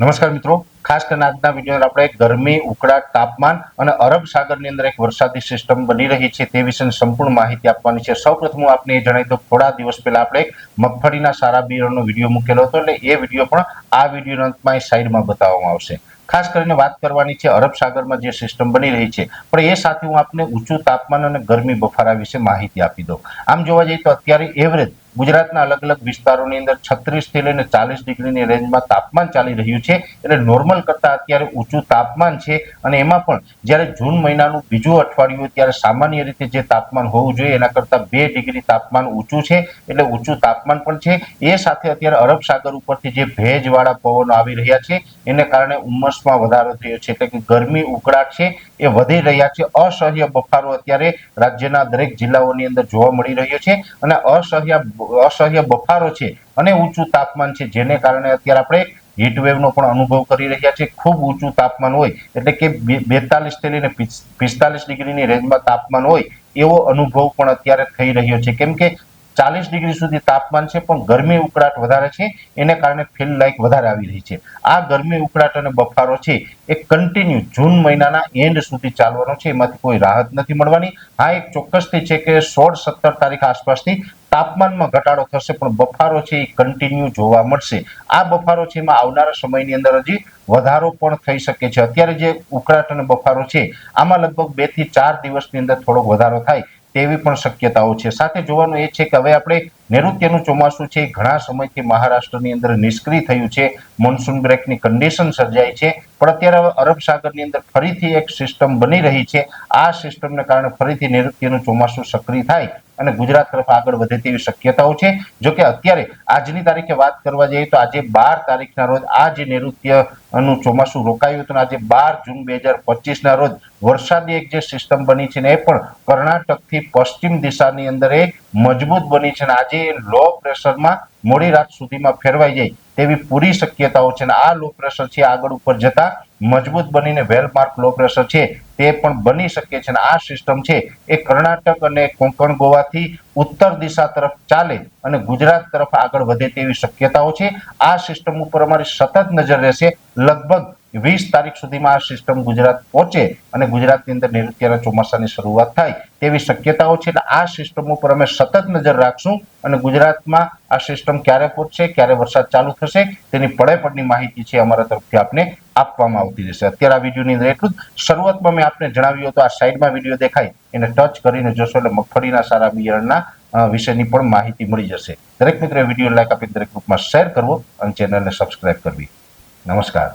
નમસ્કાર મિત્રો. ખાસ કરીને આજના વીડિયો આપણે ગરમી, ઉકળાટ, તાપમાન અને અરબ સાગરની અંદર એક વરસાદી સિસ્ટમ બની રહી છે તે વિશેની સંપૂર્ણ માહિતી આપવાની છે. સૌપ્રથમ હું આપને એ જણાવી દઉં, થોડા દિવસ પહેલા આપણે મગફળીના સારા બિયારણનો વીડિયો મૂકેલો હતો એટલે એ વીડિયો પણ આ વિડીયોના અંતમાં એ સાઈડમાં બતાવવામાં આવશે. ખાસ કરીને વાત કરવાની છે અરબ સાગરમાં જે સિસ્ટમ બની રહી છે, પણ એ સાથે હું આપને ઊંચું તાપમાન અને ગરમી બફારા વિશે માહિતી આપી દઉં. આમ જોવા જઈએ તો અત્યારે એવરેજ ગુજરાતના અલગ અલગ વિસ્તારોની અંદર છત્રીસથી લઈને ચાલીસ ડિગ્રીની રેન્જમાં તાપમાન ચાલી રહ્યું છે. એટલે નોર્મલ કરતા અત્યારે ઊંચું તાપમાન છે અને એમાં પણ જ્યારે જૂન મહિનાનું બીજું અઠવાડિયું ત્યારે સામાન્ય રીતે જે તાપમાન હોવું જોઈએ એના કરતાં બે ડિગ્રી તાપમાન ઊંચું છે. એટલે ઊંચું તાપમાન પણ છે. એ સાથે અત્યારે અરબ સાગર ઉપરથી જે ભેજવાળા પવનો આવી રહ્યા છે એને કારણે ઉમસમાં વધારો થયો છે. એટલે કે ગરમી ઉકળાટ છે. એ વધી રહ્યા છે. અસહ્ય બફારો અત્યારે રાજ્યના દરેક જિલ્લાઓની અંદર જોવા મળી રહ્યો છે. અને અસહ્ય અસહ્ય બફારો છે અને ઊંચું તાપમાન છે, જેને કારણે અત્યારે આપણે હીટવેવનો પણ અનુભવ કરી રહ્યા છે ખૂબ ઊંચું તાપમાન હોય, એટલે કે બેતાલીસથી લઈને પિસ્તાલીસ ડિગ્રીની રેન્જમાં તાપમાન હોય, એવો અનુભવ પણ અત્યારે થઈ રહ્યો છે. કેમ કે ચાલીસ ડિગ્રી સુધી તાપમાન છે, પણ ગરમી ઉકળાટ વધારે છે, એને કારણે ફીલ લાઇક વધારે આવી રહી છે. આ ગરમી ઉકળાટ અને બફારો છે, એ કન્ટિન્યુ જૂન મહિનાના એન્ડ સુધી ચાલવાનો છે. એમાંથી કોઈ રાહત નથી મળવાની. હા એક ચોક્કસથી છે કે સોળ સત્તર તારીખ આસપાસથી તાપમાનમાં ઘટાડો થશે, પણ બફારો છે એ કન્ટિન્યુ જોવા મળશે. આ બફારો છે એમાં આવનારા સમયની અંદર હજી વધારો પણ થઈ શકે છે. અત્યારે જે ઉકળાટ અને બફારો છે, આમાં લગભગ બેથી ચાર દિવસની અંદર થોડોક વધારો થાય તેવી પણ શક્યતાઓ છે. સાથે જોવાનું એ છે કે હવે આપણે નૈઋત્યનું ચોમાસું છે. ઘણા સમયથી મહારાષ્ટ્રની અંદર નિષ્ક્રિય થયું છે. મોન્સૂન બ્રેકની કન્ડિશન સર્જાઈ છે. પણ અત્યારે અરબ સાગરની અંદર ફરીથી એક સિસ્ટમ બની રહી છે. આ સિસ્ટમને કારણે ફરીથી નૈઋત્યનું ચોમાસું સક્રિય થાય અને ગુજરાત તરફ આગળ વધે તેવી શક્યતાઓ છે. જો કે અત્યારે આજની તારીખે વાત કરવા જઈએ તો આજે બાર તારીખના રોજ આ જે નૈઋત્યનું ચોમાસું રોકાયું હતું આજે બાર જૂન બે હજાર પચીસના રોજ વરસાદની એક જે સિસ્ટમ બની છે ને એ પણ કર્ણાટકથી પશ્ચિમ દિશાની અંદર એ મજબૂત બની છે અને આજે લો પ્રેશરમાં મોડી રાત સુધીમાં ફેરવાઈ જાય તેવી પૂરી શક્યતાઓ છે અને આ લો પ્રેશર છે આગળ ઉપર જતા મજબૂત બનીને વેલમાર્ક લો પ્રેશર છે તે પણ બની શકે છે અને આ સિસ્ટમ છે એ કર્ણાટક અને કોંકણ ગોવાથી ઉત્તર દિશા તરફ ચાલે અને ગુજરાત તરફ આગળ વધે તેવી શક્યતાઓ છે. આ સિસ્ટમ ઉપર અમારી સતત નજર રહેશે લગભગ વીસ તારીખ સુધીમાં આ સિસ્ટમ ગુજરાત પહોંચે અને ગુજરાતની અંદર નૈઋત્યના ચોમાસાની શરૂઆત થાય તેવી શક્યતાઓ છે. એટલે આ સિસ્ટમ ઉપર અમે સતત નજર રાખશું અને ગુજરાતમાં આ સિસ્ટમ ક્યારે પહોંચશે, ક્યારે વરસાદ ચાલુ થશે તેની પડેપડની માહિતી છે અમારા તરફથી આપને આપવામાં આવતી રહેશે. અત્યારે આ વિડીયોની અંદર એટલું જ. શરૂઆતમાં મેં આપને જણાવ્યું હતું, આ સાઈડમાં વીડિયો દેખાય, એને ટચ કરીને જોશો એટલે મગફળીના સારા બિયારણના વિશેની પણ માહિતી મળી જશે. દરેક મિત્રોએ વીડિયો લાઈક આપી દરેક ગ્રુપમાં શેર કરવો અને ચેનલને સબસ્ક્રાઇબ કરવી. નમસ્કાર.